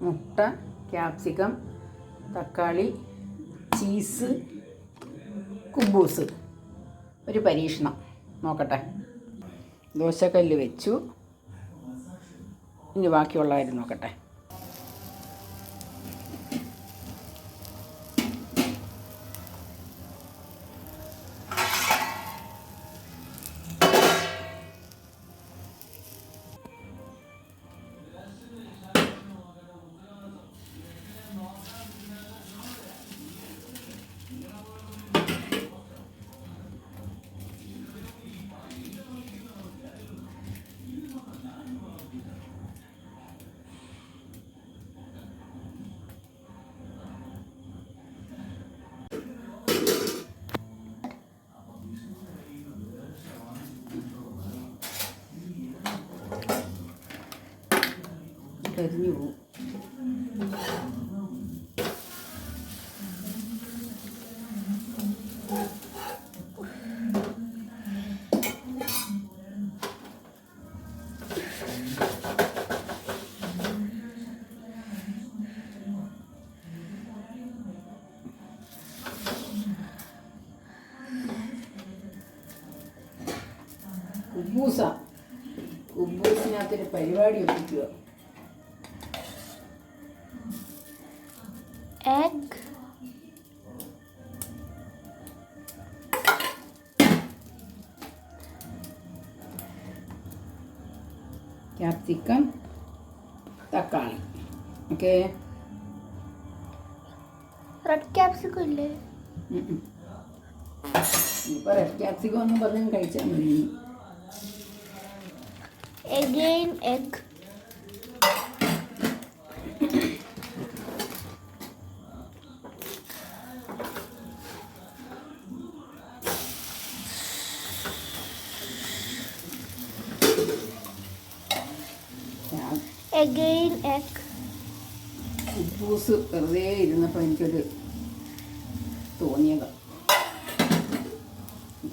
മുട്ട ക്യാപ്സിക്കം തക്കാളി ചീസ് കുബൂസ്. ഒരു പരീക്ഷണം. നോക്കട്ടെ. ദോശക്കല്ല് വെച്ചു. ഇനി ബാക്കിയുള്ള നോക്കട്ടെ. കരിഞ്ഞു പോകും. കുബൂസ. കുബൂസിനകത്തൊരു പരിപാടി ഒപ്പിക്കുക. Egg. ക്യാപ്സിക്കം തക്കാളി ഓക്കെ റെഡ് ക്യാപ്സിക്കം ഇല്ലേ? ഇപ്പോൾ റെഡ് ക്യാപ്സിക്കം എന്ന് പറഞ്ഞ് കഴിച്ചാൽ മതി. Again egg. Again egg. കുബൂസ് വെറുതെ ഇരുന്നപ്പോൾ എനിക്കൊരു തോന്നിയത്.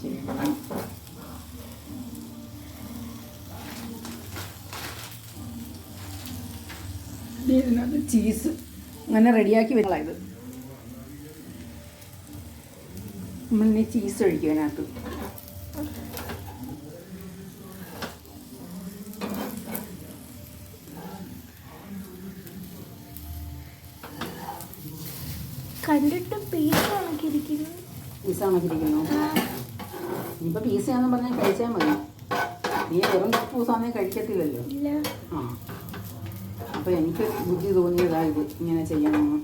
ചെയ്യണം ഇനി ഇതിനകത്ത് ചീസ് അങ്ങനെ റെഡിയാക്കി വരുന്നതായത് നമ്മളിനി ചീസ് ഒഴിക്കും അതിനകത്ത് കണ്ടിട്ട് പീസ് കണക്കിരിക്കുന്നു പീസ കണക്കിരിക്കുന്നു ഇനിയിപ്പോൾ പീസയാന്ന് പറഞ്ഞാൽ കഴിച്ചാൽ മതി. നീ വെറും പൂസാന്നേ കഴിക്കത്തില്ലല്ലോ. ആ. അപ്പോൾ എനിക്ക് ബുദ്ധി തോന്നിയതാ ഇത് ഇങ്ങനെ ചെയ്യണമെന്ന്.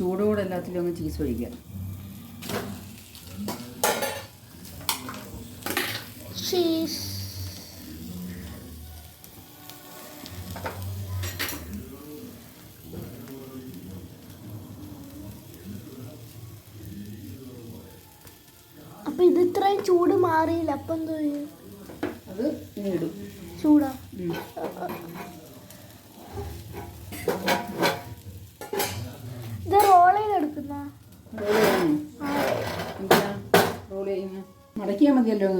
ചൂടോടെ എല്ലാത്തിലും അങ്ങ് ചീസ് ഒഴിക്കാം ചീസ് അപ്പൊ ഇത് ഇത്രയും ചൂട് മാറിയില്ല. അപ്പൊ എന്തോ അത് ഇടും. ചൂടാ ഉം. ഇത് റോൾ ചെയ്തെടുക്കുന്ന റോൾ ചെയ്യണോ എന്തിനാ റോൾ ചെയ്യുന്നത് മടക്കിയാൽ മതിയല്ലോ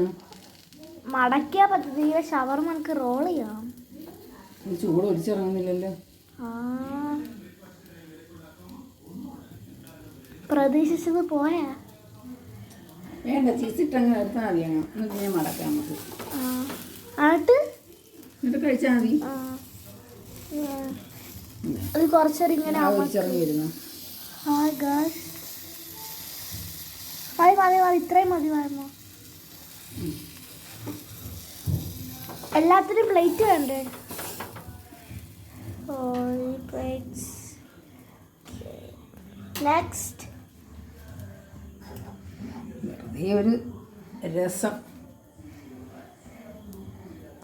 മടക്കിയാ പറ്റത്തില്ല. ഷവർമ നമുക്ക് റോൾ ചെയ്യാം. ഇത് ചൂട് ഒലിച്ചിറങ്ങുന്നില്ലല്ലോ. പ്രതീക്ഷിച്ചത് പോയാ വേണ്ട ചീസിട്ടങ്ങ് എടുത്താൽ മതി അങ്ങ്. എന്നിട്ട് ഞാൻ മടക്കാം നമുക്ക്. എന്നിട്ട്? കഴിച്ചാൽ മതി. അത് കുറച്ചേരം ഇങ്ങനെ ഹായ് മതി മതി മതി. ഇത്രയും മതി മതി എല്ലാത്തിനും പ്ലേറ്റ് വേണ്ടേ? പ്ലേറ്റ്സ് നെക്സ്റ്റ് വെറുതെ ഒരു രസം.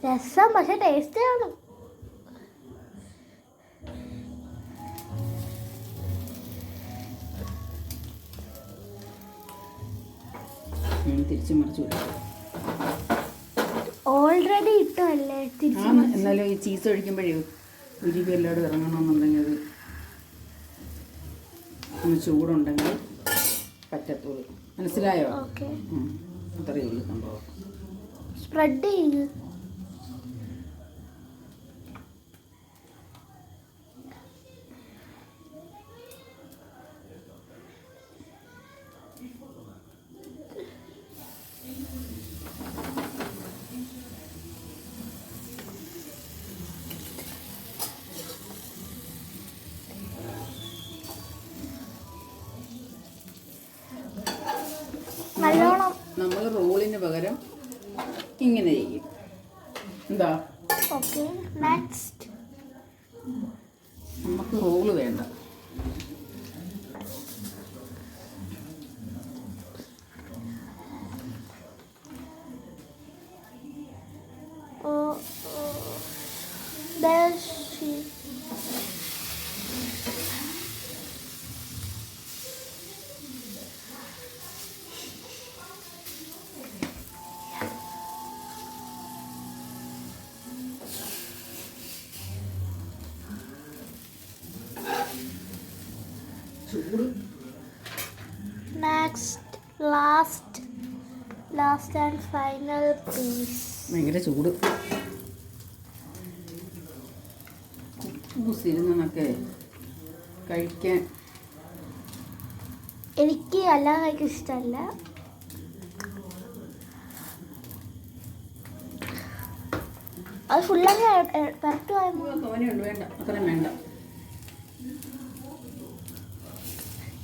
രസം പക്ഷെ ടേസ്റ്റ് ആണ് തിരിച്ചു മറിച്ചു വിടും കിട്ടുമല്ലേ ആണ് എന്നാലും ഈ ചീസ് ഒഴിക്കുമ്പോഴേ ഉരുവി എല്ലാവരും ഇറങ്ങണമെന്നുണ്ടെങ്കിൽ അത് ഒന്ന് ചൂടുണ്ടെങ്കിൽ പറ്റത്തുള്ളൂ. മനസ്സിലായോ. അത്രയേ ഉള്ളൂ സംഭവം. സ്പ്രെഡ് ചെയ്ത് റോളിന് പകരം ഇങ്ങനെ ചെയ്യും. എന്താ? നമുക്ക് റോൾ വേണ്ട. ഓ best There's she. Last last and final piece ഭയങ്കര ചൂട്. കുബൂസ് ഇരുന്നൊക്കെ കഴിക്കാൻ. എനിക്ക് എല്ലാം കഴിക്കും ഇഷ്ടമല്ല. അത് ഫുള്ളങ്ങ് പെരട്ട് പോയപ്പോൾ തോനെയുണ്ട് വേണ്ട. അത്രയും വേണ്ട.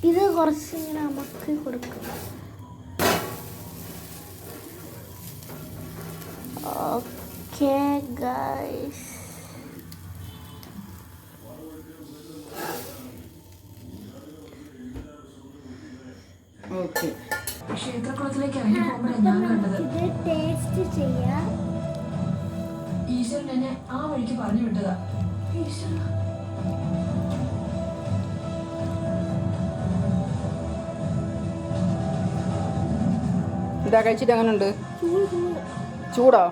ഇത് കുറച്ച് ഇങ്ങനെ അമക്കി കൊടുക്കും ഓക്കെ ഗൈസ് ഓക്കെ ക്ഷേത്രക്കുളത്തിലേക്ക് ഇറങ്ങി പോകുമ്പോഴാണ് ഞാൻ കണ്ടത്? ഇത് ടേസ്റ്റ് ചെയ്യാം. ഈശ്വരൻ എന്നെ ആ വഴിക്ക് പറഞ്ഞു വിട്ടതാ. ഈശ്വര. ഇതാ കഴിച്ചിട്ട് അങ്ങനെ ഉണ്ട് ചൂടോ?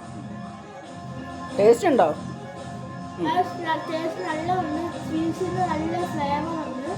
ടേസ്റ്റ് ഉണ്ടോ ടേസ്റ്റ് നല്ല ഉണ്ട് നല്ല ഫ്ലേവർ ഉണ്ട്.